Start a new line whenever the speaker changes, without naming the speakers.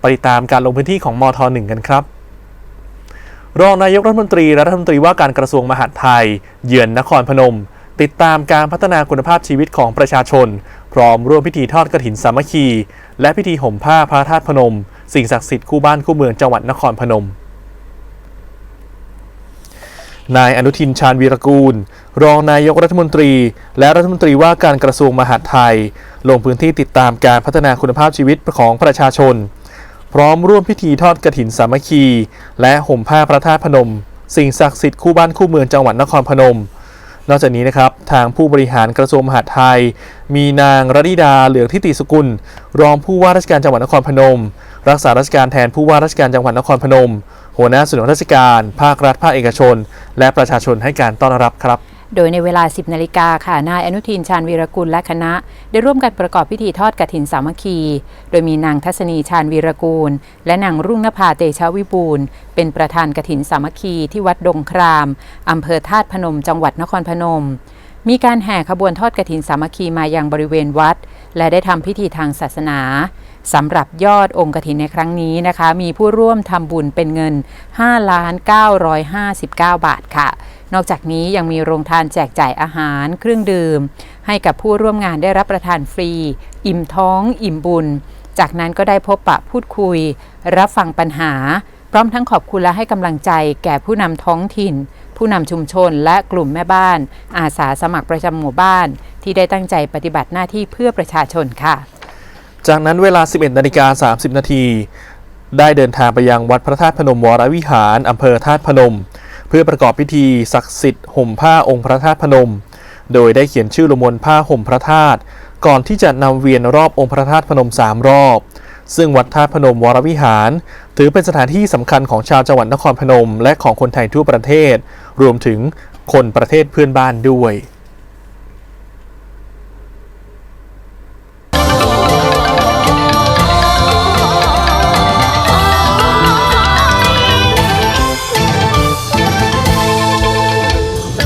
ไปติดตามการลงพื้นที่ของมทหนึ่งกันครับ รองนายกรัฐมนตรีและรัฐมนตรีว่าการกระทรวงมหาดไทย เยือนนครพนม ติดตามการพัฒนาคุณภาพชีวิตของประชาชน พร้อมร่วมพิธีทอดกฐินสามัคคี และพิธีห่มผ้าพระธาตุพนม สิ่งศักดิ์สิทธิ์คู่บ้านคู่เมืองจังหวัดนครพนมนายอนุทินชาญวีรกูล รองนายกรัฐมนตรี และรัฐมนตรีว่าการกระทรวงมหาดไทย ลงพื้นที่ติดตามการพัฒนาคุณภาพชีวิตของประชาชน พร้อมร่วมพิธีทอดกฐินสามัคคี และห่มผ้าพระธาตุพนม สิ่งศักดิ์สิทธิ์คู่บ้านคู่เมืองจังหวัดนครพนม นอกจากนี้นะครับ ทางผู้บริหารกระทรวงมหาดไทย มีนางรดิดาเหลืองทิติสกุล รองผู้ว่าราชการจังหวัดนครพนม รักษาราชการแทนผู้ว่าราชการจังหวัดนครพนม หัวหน้าส่วนราชการ ภาครัฐภาคเอกชน และประชาชนให้การต้อนรับครับ
โดยในเวลา 10 นาฬิกาค่ะ นายอนุทินชาญวีรกุลและคณะ ได้ร่วมกันประกอบพิธีทอดกฐินสามัคคี โดยมีนางทัศนีชาญวีรกูล และนางรุ่งนภาเตชะวิบูลเป็นประธานกฐินสามัคคีที่วัดดงคราม อำเภอธาตุพนม จังหวัดนครพนม มีการแห่ขบวนทอดกฐินสามัคคีมายังบริเวณวัด และได้ทำพิธีทางศาสนา สำหรับยอดองค์กฐินในครั้งนี้นะคะ มีผู้ร่วมทำบุญเป็นเงิน 5 ล้าน 959 บาทค่ะ นอกจากนี้ยังมีโรงทานแจกจ่ายอาหารเครื่องดื่ม ให้กับผู้ร่วมงานได้รับประทานฟรี อิ่มท้อง อิ่มบุญ จากนั้นก็ได้พบปะพูดคุย รับฟังปัญหา พร้อมทั้งขอบคุณและให้กำลังใจแก่ผู้นำท้องถิ่น ผู้นำชุมชนและกลุ่มแม่บ้าน อาสาสมัครประจำหมู่บ้าน ที่ได้ตั้งใจปฏิบัติหน้าที่เพื่อประชาชนค่ะ
จากนั้นเวลา 11นาฬิกา30 นาที ได้เดินทางไปยังวัดพระธาตุพนมวรวิหารอำเภอธาตุพนม เพื่อประกอบพิธีศักดิ์สิทธิ์ห่มผ้าองค์พระธาตุพนม โดยได้เขียนชื่อลงบนผ้าห่มพระธาตุก่อนที่จะนำเวียนรอบองค์พระธาตุพนมสามรอบ ซึ่งวัดธาตุพนมวรวิหาร ถือเป็นสถานที่สำคัญของชาวจังหวัดนครพนม และของคนไทยทั่วประเทศ รวมถึงคนประเทศเพื่อนบ้านด้วย